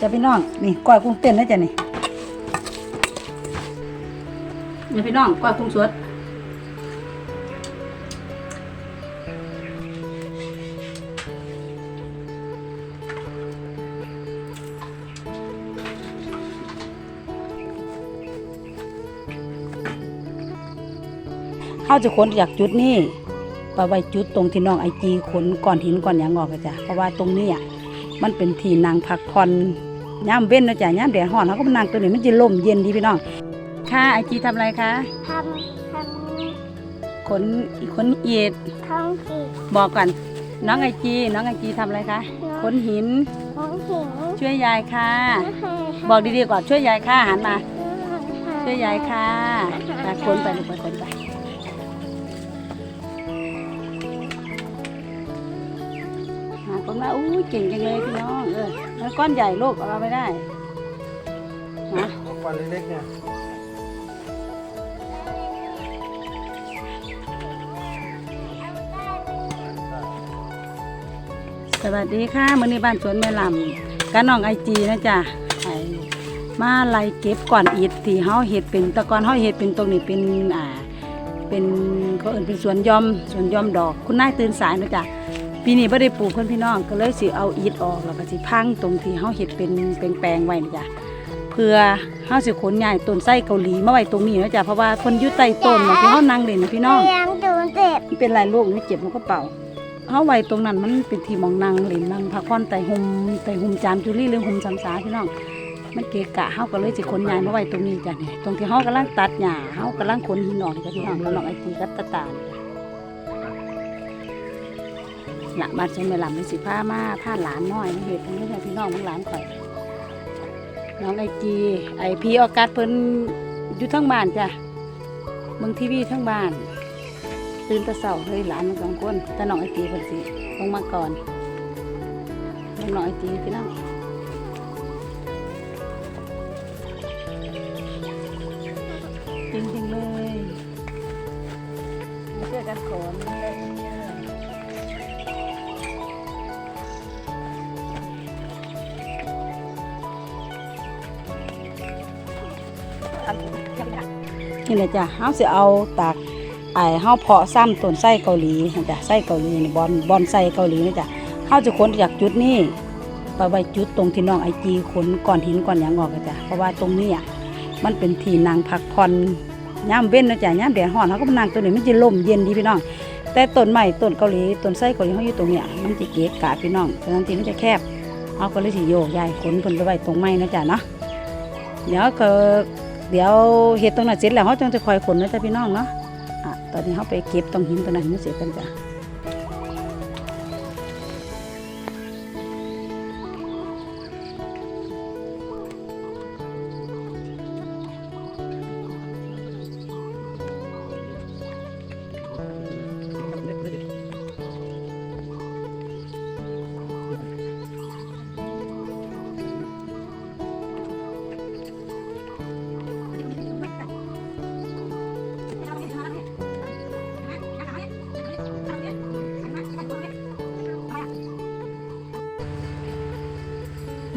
จะพี่น้องนี่ก้อยกุ้งเต้นนะจ๊ะนี่นี่พี่น้องก้อยกุ้งสดเขาจะขนจากจุดนี้ไปไว้จุดตรงที่น้องไอจีขนก้อนหินก้อนหยางออกจ้ะเพราะว่าตรงนี้อะมันเป็นที่นางพักผ่อน ย่ามเว้นนะจ๊ะย่ามแดดร้อนเขาก็มานั่งตัวนี้มันจะลมเย็นดีพี่น้องค่ะไอจีทำอะไรคะทำทขนขนอีดำท้องผิดบอกก่อนน้องไอจีน้องไอจีทำอะไรคะขนหินท้องผิวช่วยยายค่ะ บอกดีๆก่อนช่วยยายค่ะหันมาช่วยยายค่ะไปขนไปลูกไปขนไป หาคนมาอู้เก่งจังเลยพี่น้องเออแล้วก้อนใหญ่ลูกเอาไปได้นะควันเล็กๆเนี่ยสวัสดีค่ะมื้อนี้บ้านสวนแม่ลำกับน้องไอจีนะจ๊ะไอมาไล่เก็บก่อนอิฐที่เฮาเฮ็ดเป็นแตะกอนเฮาเฮ็ดเป็นตรงนี้เป็นอ่าเป็นเขาเอิ้นเป็นสวนหยอมสวนหยอมดอก คุณนายตื่นสายนะจ๊ะ ปีนี้บ่ได้ปลูกเพิ่นพี่น้องก็เลยสิเอาอิฐออกแล้วก็สิพังตรงที่เฮาเฮ็ดเป็นแปลงๆไว้นะจ๊ะเพื่อเฮาสิขนย้ายต้นไส้เกาหลีมาไว้ตรงนี้นะจ๊ะเพราะว่าเพิ่นอยู่ใต้ต้นน่ะที่เฮานั่งเล่นนะพี่น้องเลี้ยงตูนเจ็บมันเป็นไรลูกไม่เจ็บมันก็เป่าเฮาไว้ตรงนั้นมันเป็นที่หมองนางเล่นนางพักผ่อนไต่หุมไต่หุมจามจุลีหรือหุมสำสาพี่น้องมันเกะกะเฮาก็เลยสิขนย้ายมาไว้ตรงนี้จ้ะนี่ตรงที่เฮากำลังตัดหญ้าเฮากำลังขนหินออกนี่จ้ะพี่น้องแล้วน้องไอจีกับตาตา ลละบ้านใช้เมลำเป็นสิผ้ามาผ้าหลานน้อยเหตุตรงนี้จ้ะพี่น้องของหลานข่อย น้องไอจีไอพีออกัสเพิ่นอยู่ทั้งบ้านจ้ะมึงทีวีทั้งบ้าน ตื่นตะเสาเลยหลานมันสองคนแต่น้องไอจีเพิ่นสิลงมาก่อนน้องไอจีพี่น้อง นี่แหละจ้ะเฮาสิเอาตากไอ้เฮาเพาะซ้ำต้นไส้เกาหลีนะจ้ะไส้เกาหลีนี่บอนบอนไส้เกาหลีนะจ้ะเฮาจะขนจากจุดนี้ไปไว้จุดตรงที่น้องไอจีขนก้อนหินก้อนหยางออกนะจ้ะเพราะว่าตรงนี้อะมันเป็นที่นางพักผ่อนย่ามเว้นนะจ้ะย่ามแดดร้อนเขาก็มานั่งตัวนี้มันจะลมเย็นดีพี่น้อง แต่ต้นไม้ต้นเกาหลีต้นไส้เกาหลีเขาอยู่ตรงเนี้ยมันจะเกะกะพี่น้องฉะนั้นที่มันจะแคบเอาก็เลยสิโยกย้ายขนเพิ่นไปไว้ตรงไม้นะจ้ะเนาะเดี๋ยวก็ เดี๋ยวเห็ดตรงนั้นเสร็จแล้วเขาจึงจะคอยขนนะจ๊ะพี่น้องเนาะอะตอนนี้เขาไปเก็บตรงหินตรงนั้นให้มันเสร็จกันจ้ะ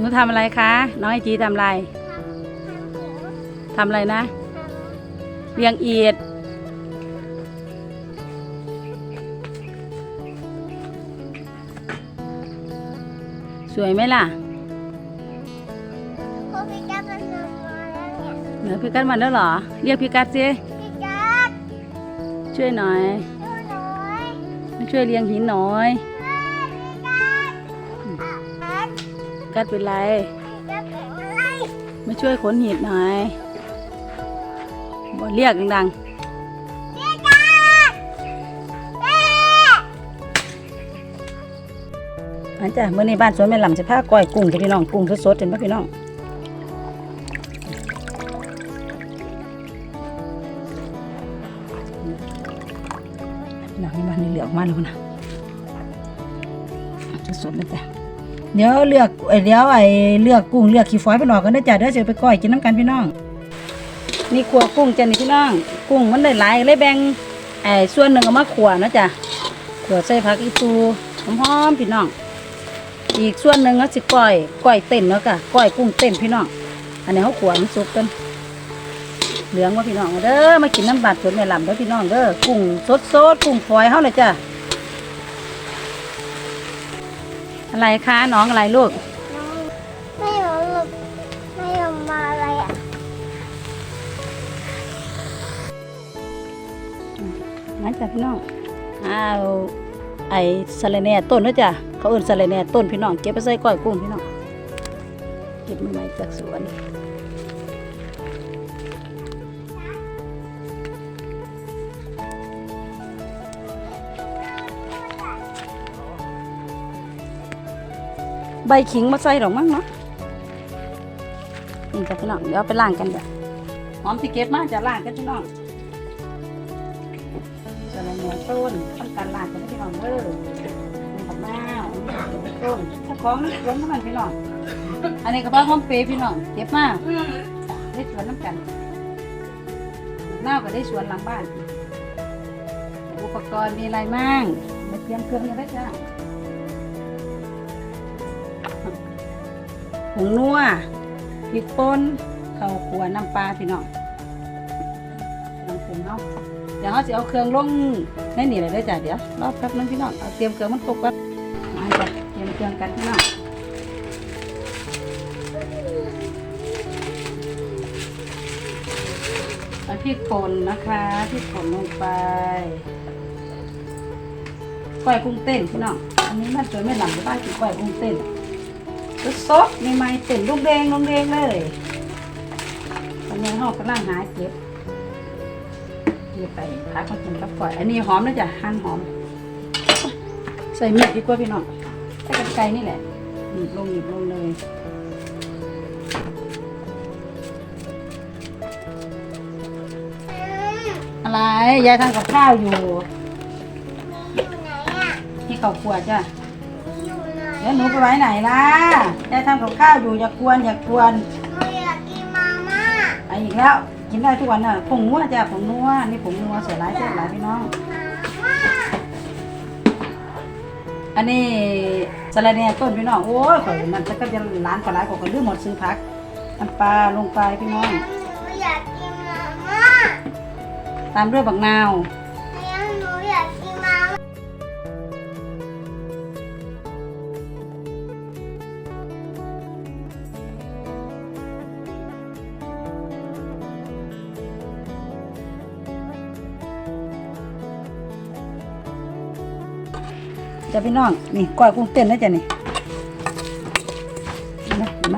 หนูทำอะไรคะ น้องไอจีทำอะไรทำอะไรนะ เรียงเอียดสวยไหมล่ะพวกพี่กัดมันนอนมาแล้วเนี่ยเหนือพี่กัดมาแล้วเหรอ เรียกพี่กัดสิพี่กัดช่วยหน่อยดูหน่อยมาช่วยเรียงหินหน่อย กัดเป็นไรไมาช่วยขนหินหน่อยบอเรียกดังๆอันจ้ะเมื่อในบ้านสวนแม่หล่ำจะพาก้อยกุ้งจ้ะพี่น้องกุ้งสดๆเห็นปะพี่น้องพี่น้องนี่บ้านนี่เหลือออกมาแล้วนะสดๆเลยจ้ะ เดี๋ยวเลือกเดี๋ยวไอ้เลือกกุ้งเลือกขี้ฝอยไปหนอกกันนะจ้ะเดี๋ยวจะไปก้อยกินน้ำกันพี่น้อง นี่ขัวกุ้งจ้ะนี่พี่น้อง กุ้งมันได้หลายเลยแบ่งไอ้ส่วนหนึ่งเอามาขัวนะจ้ะขัวใส่ผักอีตูหอมๆพี่น้อง อีกส่วนหนึ่งก็สิก้อยก้อยเต้นเนาะค่ะก้อยกุ้งเต้นพี่น้อง อันนี้เขาขวานซุปกันเหลืองว่าพี่น้องเด้อมากินน้ำบาดสดแม่ลำเด้อพี่น้องเด้อกุ้งสดสดๆกุ้งฝอยเขาเลยจ้ะ อะไรคะน้องอะไรลูกน้องไม่รู้หรอกไม่ยอมมาอะไรอะงั้นจ้ะพี่น้องอ้าวไอ้สะระแหน่ต้นเนาะจ้ะเขาเอิ้นสะระแหน่ต้นพี่น้องเก็บไปใส่ก้อยกุ้งพี่น้องเก็บมาใหม่จากสวน ใบขิงมาใส่หรอกมั้งเนาะนี่จ้ะพี่น้องเดี๋ยวไปล้างกันจ้ะหอมที่เก็บมาจะล้างกันพี่น้องจะในเนื้อต้นทำการล้างกันพี่น้องเด้อมีผักนาวต้นถ้าของมันสวนน้ำมันพี่น้องอันนี้กระเพาะหอมเปรย์พี่น้องเก็บมาได้สวนน้ำกันนาก็ได้สวนหลังบ้าน อุปกรณ์มีอะไรมั่งมาเตรียมเครื่องกันได้จ้า ผงนัวพริกป่นข้ากัวน้ำปลาพี่น้องลองปรุงเนาะเดี๋ยวเขาจะเอาเครื่องลงในนี่เลยได้อจ้ะเดี๋ยวรอแป๊บนึงพี่น้องเอาเตรียมเครื่องมันครบก่อนมาจ้ะเตรียมเครื่องกันพี่น้องเอาพริกป่นนะคะพริกป่นลงไปก้อยกุ้งเต้นพี่น้องอันนี้มันจนไม่หลังไม่ได้กินก้อยกุ้งเต้น สดๆใหม่ๆเต้นลูกแดงลูกแดงเลยตอนนี้เรากำลังหาเก็บนี่ไปพักมากินกับก่อย อันนี้หอมนะจ๊ะหั่นหอม ใส่เมีดดีกว่าพี่น้องใส่กันไก่นี่แหละหนีบลงหนีบลงเลยอะไรยายทำกับข้าวอยู่อยู่ไหนอะที่เขาครัวจ้ะ อยู่ไหนเดี๋ยวหนูไปไว้ไหนล่ะยายทำกับข้าวอยู่อย่ากวนอย่ากวนหนูอยากกินมาม่าไอ้อีกแล้ว กินได้ทุกวันน่ะผงนัวจ้ะผงนัวนี่ผงนัวใส่หลายใส่หลายพี่น้อง มาม่าอันนี้สะระแหน่ต้นพี่น้องโอ้ยข่อยมันจะก็จะร้านข่อยร้านข่อยก็ลืมหมดซื้อพักน้ำปลาลงไปพี่น้อง หนูอยากกินมาม่าตามด้วยบักนาวแล้ว จะพี่น้องนี่ก้อยกุ้งเต้นนะจ๊ะนี่เห็นไหมเห็นไหม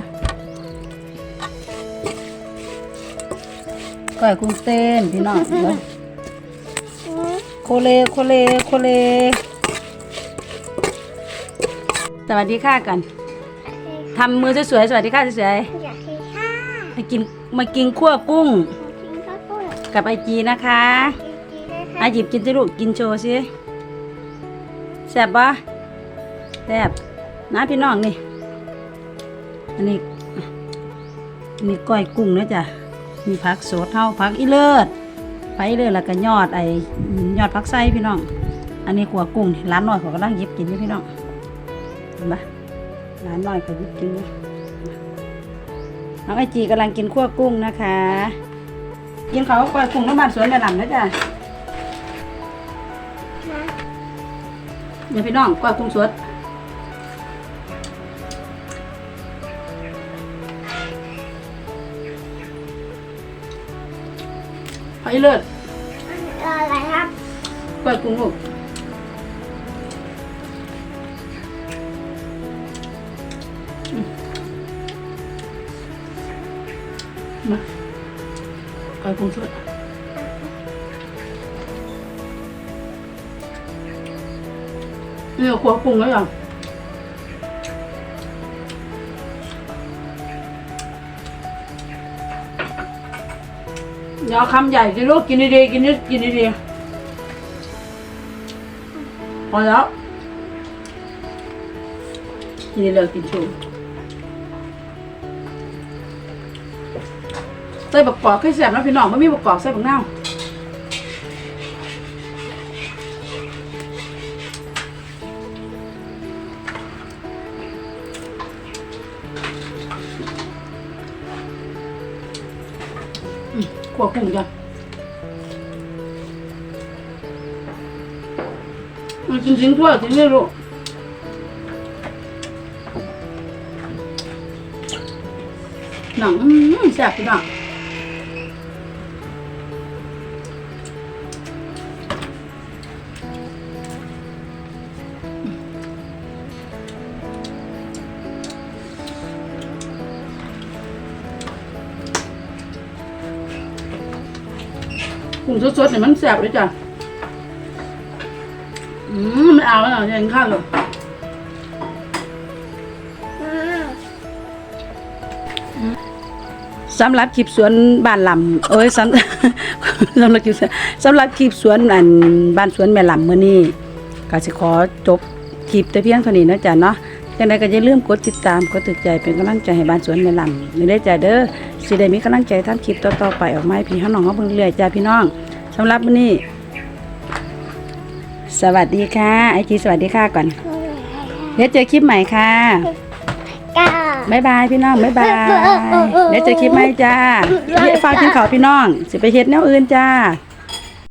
ก้อยกุ้งเต้นพี่น้องเดี๋ยวโคเลโคเลโคเล สวัสดีค่ะกันทำมือสวยๆสวัสดีค่ะสวยอยากกินข้าวๆมากินมากินคั่วกุ้งกินข้าวปุ้นกับไอจีนะคะกินกินนะอาคะหยิบกินสิลูกกินโชว์สิ แซ่บปะแซ่บนะพี่น้องนี่ อันนี้ อันนี้ก้อยกุ้งนะจ๊ะ มีผักโสดเท่าผักอีเลิศไปเลิศแล้วก็ยอดไอยอดผักไส้พี่น้อง อันนี้ขัวกุ้งร้านน้อยเขากำลังหยิบกินนี่พี่น้อง เห็นปะร้านน้อยเขาหยิบกินนี่น้องไอจีกำลังกินขั่วกุ้งนะคะ กินเขาวก้อยกุ้งน้ำมันสวนแม่ลำนะจ๊ะ เดี๋ยวพี่น้องก้อยกุ้งสดหอยเลิศอะไรครับก้อยกุ้งลูกอืมมาก้อยกุ้งสด นี่เอาขัวกุ้งแล้วยังอย่าคำใหญ่กินลูกกินดีๆกินนิดกินดีๆพอแล้วกินเลยกินชูใส่บักกอกให้แซ่บนะพี่น้องไม่มีบักกอกใส่บักนา วขวบกุ้งจ้ะมันจริงๆทั่วจริงไม่รู้หนังอื้อแซ่บพี่น้อง สดๆเนี่ยมันแซ่บเลยจ้ะ อืมไม่เอาแล้วเอาอย่างข้าวเลยสำหรับคลิปสวนบ้านลำเอ้ยสำสำหรับคลิปสวนสำหรับคลิปสวนอันบ้านสวนแม่ลำเมื้อนี้ก็สิขอจบคลิปแต่เพียงเท่านี้นะจ๊ะเนาะ จังไดก็อย่าลืมกดติดตามกดติดใจเป็นกำลังใจให้บ้านสวนแม่ลำนี่ได้อจ้ะเด้อสิได้มีกำลังใจทำคลิปต่อๆไปออกมาให้พี่น้องเฮาเบิ่งเรื่อยๆจ้ะพี่น้องสำหรับมื้อนี้ สวัสดีค่ะไอจีสวัสดีค่ะก่อนเดี๋ยวเจอคลิปใหม่ค่ะก้าบ๊ายบายพี่น้องบ๊ายบายเดี๋ยวเจอคลิปใหม่จ้าเดี๋ยวฝากกินข้าวพี่น้องสิไปเฮ็ดแนวอื่นจ้า